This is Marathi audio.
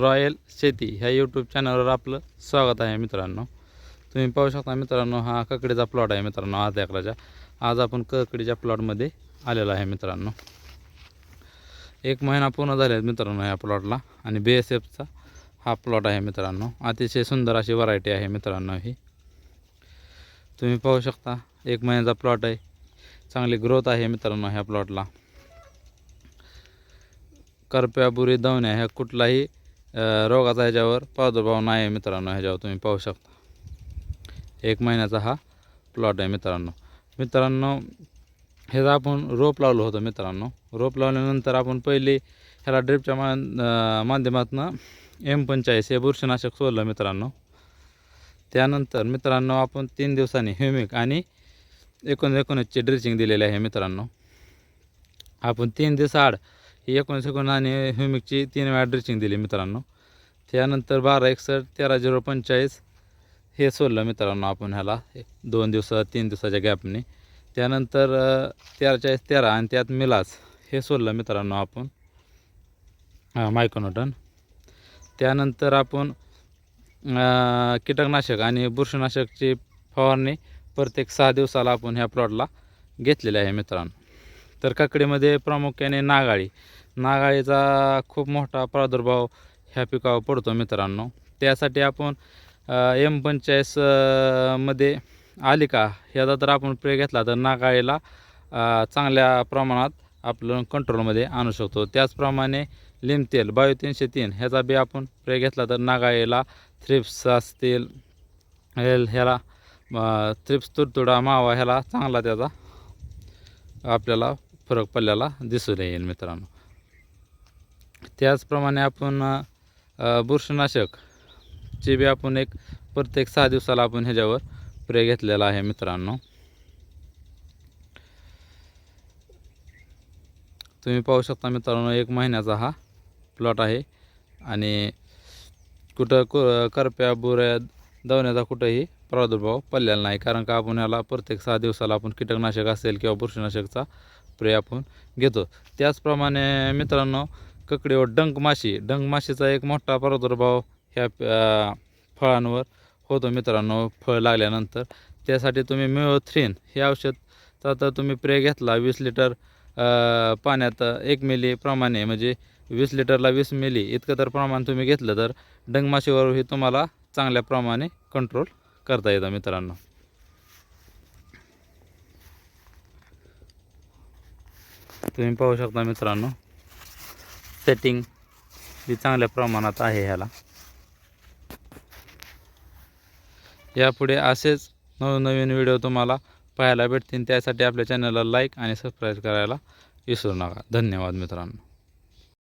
रॉयल शेती ह्या यूट्यूब चॅनलवर आपलं स्वागत आहे मित्रांनो. तुम्ही पाहू शकता मित्रांनो हा ककडीचा प्लॉट आहे मित्रांनो आज एकराच्या आज आपण ककडीच्या प्लॉटमध्ये आलेलो आहे मित्रांनो. एक महिना पूर्ण झाले आहेत मित्रांनो ह्या प्लॉटला आणि बी एस एफचा हा प्लॉट आहे मित्रांनो. अतिशय सुंदर अशी व्हरायटी आहे मित्रांनो ही. तुम्ही पाहू शकता एक महिन्याचा प्लॉट आहे. चांगली ग्रोथ आहे मित्रांनो ह्या प्लॉटला करप्या बुरी दवण्या ह्या कुठलाही रोगाचा ह्याच्यावर प्रादुर्भाव नाही आहे मित्रांनो ह्याच्यावर तुम्ही पाहू शकता. एक महिन्याचा हा प्लॉट आहे मित्रांनो. मित्रांनो ह्याचा आपण रोप लावलं होतं मित्रांनो. रोप लावल्यानंतर आपण पहिले ह्याला ड्रिपच्या मा माध्यमातून एम पंचाळीस हे बुरशीनाशक सोडलं मित्रांनो. त्यानंतर मित्रांनो आपण तीन दिवसांनी ह्युमिक आणि एकोणीस एकोणीसचे ड्रिचिंग दिलेले आहे मित्रांनो. आपण तीन दिवसाआड ही एकोणीस एकोणीस आणि ह्युमिकची तीन वेळा ड्रिचिंग दिली मित्रांनो. त्यानंतर बारा एकसष्ट तेरा झिरो पंचेचाळीस हे सोडलं मित्रांनो आपण ह्याला. दोन दिवसा तीन दिवसाच्या गॅपने. त्यानंतर तेरा चाळीस तेरा आणि त्यात मिलास हे सोडलं मित्रांनो आपण. मायकोनोटन त्यानंतर आपण कीटकनाशक आणि बुरशीनाशकची फवारणी प्रत्येक सहा दिवसाला आपण ह्या प्लॉटला घेतलेली आहे मित्रांनो. तर काकडीमध्ये प्रामुख्याने नागाळी. नागाळीचा खूप मोठा प्रादुर्भाव ह्या पिकावर पडतो मित्रांनो. त्यासाठी आपण एम पंचाळीसमध्ये आली का? ह्याचा तर आपण प्रे घेतला तर नागाळीला चांगल्या प्रमाणात आपलं कंट्रोलमध्ये आणू शकतो. त्याचप्रमाणे लिम तेल बायो तीनशे तीन ह्याचा बी आपण प्रे घेतला तर नागाळीला थ्रिप्स असतील हेल ह्याला थ्रिप्स तुडतुडा मावा ह्याला चांगला त्याचा आपल्याला फरक पडलेला दिसून येईल मित्रांनो. त्याचप्रमाणे आपण अ, बुरशीनाशक बी आपण एक प्रत्येक सहा दिवसाला आपण ह्याच्यावर प्रे घेतलेला आहे मित्रांनो. तुम्ही पाहू शकता मित्रांनो एक महिन्याचा हा प्लॉट आहे आणि कुठं कु करप्या बुऱ्या दवण्याचा कुठंही प्रादुर्भाव पडलेला नाही. कारण का आपण याला प्रत्येक सहा दिवसाला आपण कीटकनाशक असेल किंवा बुरशीनाशकचा प्रे आपण घेतो. त्याचप्रमाणे मित्रांनो ककडीवर डंक माशी. डंक माशीचा एक मोठा प्रादुर्भाव ह्या फळांवर होतो मित्रांनो फळ लागल्यानंतर. त्यासाठी तुम्ही मिओथ्रीन हे औषधचा तर तुम्ही प्रे घेतला. वीस लिटर पाण्यात एक मिली प्रमाणे म्हणजे वीस लिटरला वीस मिली इतकं तर प्रमाण तुम्ही घेतलं तर डंगमाशीवरही तुम्हाला चांगल्या प्रमाणे कंट्रोल करता येतं मित्रांनो. तुम्ही पाहू शकता मित्रांनो सेटिंग ही चांगल्या प्रमाणात आहे ह्याला. यापुढे असेच नवनवीन व्हिडिओ तुम्हाला पाहायला भेटतील त्यासाठी आपल्या चॅनलला लाईक आणि सबस्क्राईब करायला विसरू नका. धन्यवाद मित्रांनो.